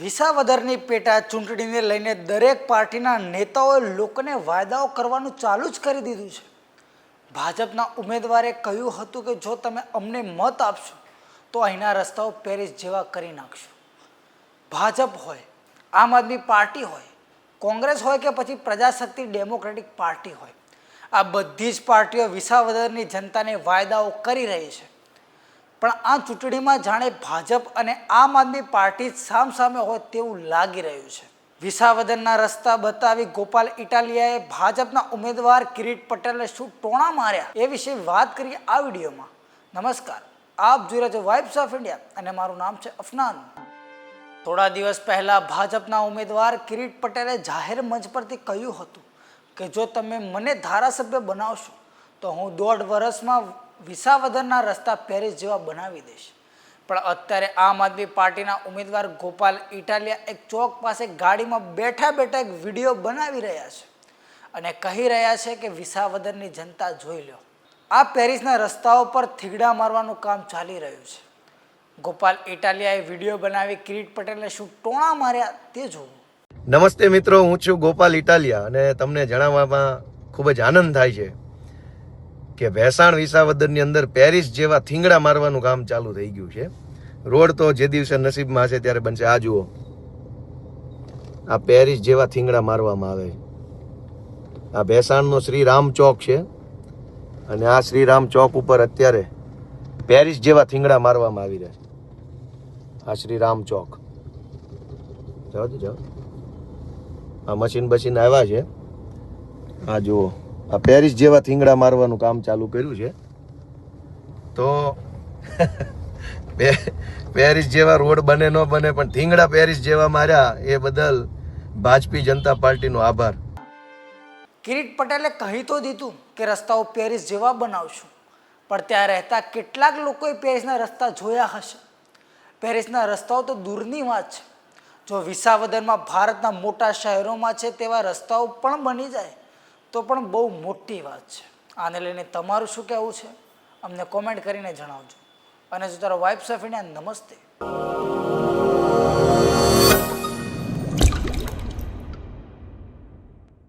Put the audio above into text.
વિસાવદરની પેટા ચૂંટણીને લઈને દરેક પાર્ટીના નેતાઓએ લોકોને વાયદાઓ કરવાનું ચાલુ જ કરી દીધું છે. ભાજપના ઉમેદવારે કહ્યું હતું કે જો તમે અમને મત આપશો, તો અહીંના રસ્તાઓ પેરિસ જેવા કરી નાખશો. ભાજપ હોય, આમ આદમી પાર્ટી હોય, કોંગ્રેસ હોય કે પછી પ્રજાશક્તિ ડેમોક્રેટિક પાર્ટી હોય, આ બધી જ પાર્ટીઓ વિસાવદરની જનતાને વાયદાઓ કરી રહી છે. પણ આ ચૂંટણીમાં જાણે ભાજપ અને આમ આદમી પાર્ટી સામસામે હોય તેવું લાગી રહ્યું છે. વિસાવદનના રસ્તા બતાવી ગોપાલ ઇટાલિયાએ ભાજપના ઉમેદવાર કિરીટ પટેલને શું ટોણા માર્યા એ વિશે વાત કરીએ આ વિડીયોમાં. નમસ્કાર, આપ જોઈ રહ્યા છો વાઇબ્સ ઓફ ઇન્ડિયા અને મારું નામ છે અફનાન. થોડા દિવસ પહેલાં ભાજપના ઉમેદવાર કિરીટ પટેલે જાહેર મંચ પરથી કહ્યું હતું કે, જો તમે મને ધારાસભ્ય બનાવશો, તો હું દોઢ વર્ષમાં વિસાવદરના રસ્તા પેરિસ જેવા બનાવી દઈશ પણ અત્યારે આમ આદમી પાર્ટીના ઉમેદવાર ગોપાલ ઇટાલિયા એક ચોક પાસે ગાડીમાં બેઠા બેઠા એક વીડિયો બનાવી રહ્યા છે અને કહી રહ્યા છે કે વિસાવદરની જનતા જોઈ લો. આ પેરિસના રસ્તાઓ પર થીગડા મારવાનું કામ ચાલી રહ્યું છે. ગોપાલ ઇટાલિયાએ વીડિયો બનાવી કિરીટ પટેલને શું ટોણા માર્યા તે જોવું. નમસ્તે મિત્રો, હું છું ગોપાલ ઇટાલિયા અને તમને જણાવવામાં ખૂબ જ આનંદ થાય છે. કે ભેસાણ વિસાવદરની અંદર પેરિસ જેવા થીંગડા મારવાનું કામ ચાલુ થઈ ગયું છે. રોડ તો જે દિવસે નસીબમાં હશે ત્યારે બનશે. આ જુઓ. આ પેરિસ જેવા થીંગડા મારવામાં આવે. આ ભેસાણનો શ્રી રામ ચોક છે. અને આ શ્રી રામ ચોક ઉપર અત્યારે પેરિસ જેવા થીંગડા મારવામાં આવી રહ્યા આ શ્રી રામ ચોક. જાઓ જાઓ. આ મશીન બશીન આવ્યા છે. આ જુઓ. આ પેરિસ જેવા થીંગડા મારવાનું કામ ચાલુ કર્યું છે. તો પેરિસ જેવા રોડ બને ન બને, પણ થીંગડા પેરિસ જેવા માર્યા, એ બદલ ભાજપી જનતા પાર્ટીનો આભાર. કિરીટ પટેલે કહી તો દીધું કે રસ્તાઓ પેરિસ જેવા બનાવશું, પણ ત્યાં રહેતા કેટલાક લોકોએ પેરિસના રસ્તા જોયા હશે. પેરિસના રસ્તાઓ તો દૂરની વાત છે. જો વિસાવદરમાં ભારતના મોટા શહેરોમાં છે, તેવા રસ્તાઓ પણ બની જાય. તો પણ બહુ મોટી વાત છે. આને લઈને તમારું શું કહેવું છે? અમને કોમેન્ટ કરીને જણાવજો. અને જો તારો વાઇફ ઓફ ઇન્ડિયા નમસ્તે.